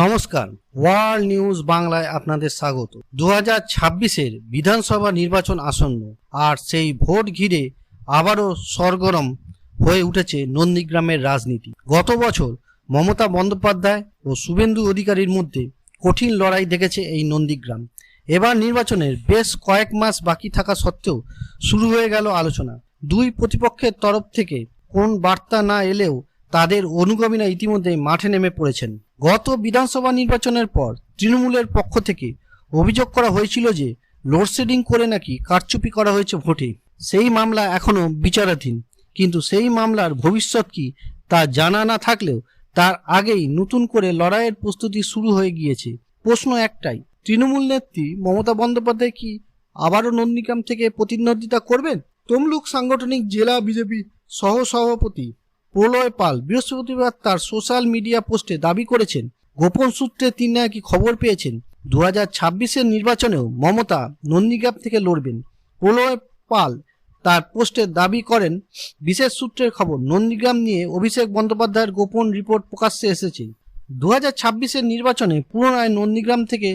নমস্কার, world news বাংলায় আপনাদের স্বাগত। দু হাজার ছাব্বিশের বিধানসভা নির্বাচন আসন্ন, আর সেই ভোট ঘিরে আবারও সরগরম হয়ে উঠেছে নন্দীগ্রামের রাজনীতি। গত বছর মমতা বন্দ্যোপাধ্যায় ও শুভেন্দু অধিকারীর মধ্যে কঠিন লড়াই দেখেছে এই নন্দীগ্রাম। এবার নির্বাচনের বেশ কয়েক মাস বাকি থাকা সত্ত্বেও শুরু হয়ে গেল আলোচনা। দুই প্রতিপক্ষের তরফ থেকে কোন বার্তা না এলেও তাদের অনুগামীরা ইতিমধ্যে মাঠে নেমে পড়েছেন। গত বিধানসভা নির্বাচনের পর তৃণমূলের পক্ষ থেকে অভিযোগ করা হয়েছিল যে লোডশেডিং করে নাকি কারচুপি করা হয়েছে ভোটে। সেই মামলা এখনও বিচারাধীন। কিন্তু সেই মামলার ভবিষ্যৎ কি তা জানা না থাকলেও তার আগেই নতুন করে লড়াইয়ের প্রস্তুতি শুরু হয়ে গিয়েছে। প্রশ্ন একটাই, তৃণমূল নেত্রী মমতা বন্দ্যোপাধ্যায় কি আবারও নন্দীগ্রাম থেকে প্রতিদ্বন্দ্বিতা করবেন? তমলুক সাংগঠনিক জেলা বিজেপি সহ সভাপতি প্রলয় পাল বৃহস্পতিবার তার সোশ্যাল মিডিয়া পোস্টে দাবি করেছেন, গোপন সূত্রে তিনি নাকি খবর পেয়েছেন দু হাজার ছাব্বিশের নির্বাচনেও মমতা নন্দীগ্রাম থেকে লড়বেন। প্রলয় পাল তার পোস্টে দাবি করেন, বিশেষ সূত্রের খবর, নন্দীগ্রাম নিয়ে অভিষেক বন্দ্যোপাধ্যায়ের গোপন রিপোর্ট প্রকাশ্যে এসেছে। দু হাজার ছাব্বিশের নির্বাচনে পুনরায় নন্দীগ্রাম থেকে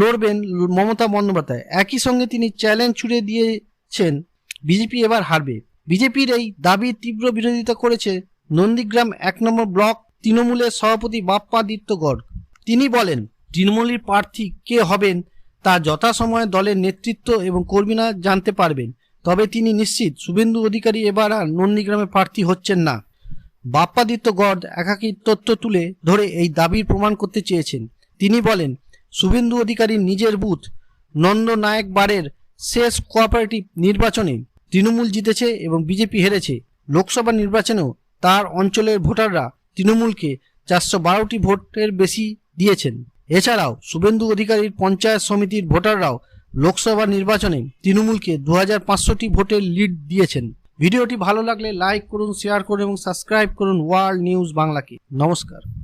লড়বেন মমতা বন্দ্যোপাধ্যায়। একই সঙ্গে তিনি চ্যালেঞ্জ ছুড়ে দিয়েছেন, বিজেপি এবার হারবে। বিজেপির এই দাবির তীব্র বিরোধিতা করেছে নন্দীগ্রাম এক নম্বর ব্লক তৃণমূলের সভাপতি বাপ্পাদিত্য গড় তিনি বলেন, তৃণমূলের প্রার্থী কে হবেন তা যথাসময়ে দলের নেতৃত্ব এবং কর্মীরা জানতে পারবেন। তবে তিনি নিশ্চিত, শুভেন্দু অধিকারী এবার আর নন্দীগ্রামে প্রার্থী হচ্ছেন না। বাপ্পাদিত্য গড় একাকী তথ্য তুলে ধরে এই দাবির প্রমাণ করতে চেয়েছেন। তিনি বলেন, শুভেন্দু অধিকারীর নিজের বুথ নন্দ নায়ক বাড়ের শেষ কোঅপারেটিভ নির্বাচনে তৃণমূল জিতেছে এবং বিজেপি হেরেছে। লোকসভা নির্বাচনেও তার অঞ্চলের ভোটাররা তৃণমূলকে চারশো বারোটি ভোটের বেশি দিয়েছেন। এছাড়াও শুভেন্দু অধিকারীর পঞ্চায়েত সমিতির ভোটাররাও লোকসভা নির্বাচনে তৃণমূলকে দু হাজার পাঁচশোটি ভোটের লিড দিয়েছেন। ভিডিওটি ভালো লাগলে লাইক করুন, শেয়ার করুন এবং সাবস্ক্রাইব করুন ওয়ার্ল্ড নিউজ বাংলাকে। নমস্কার।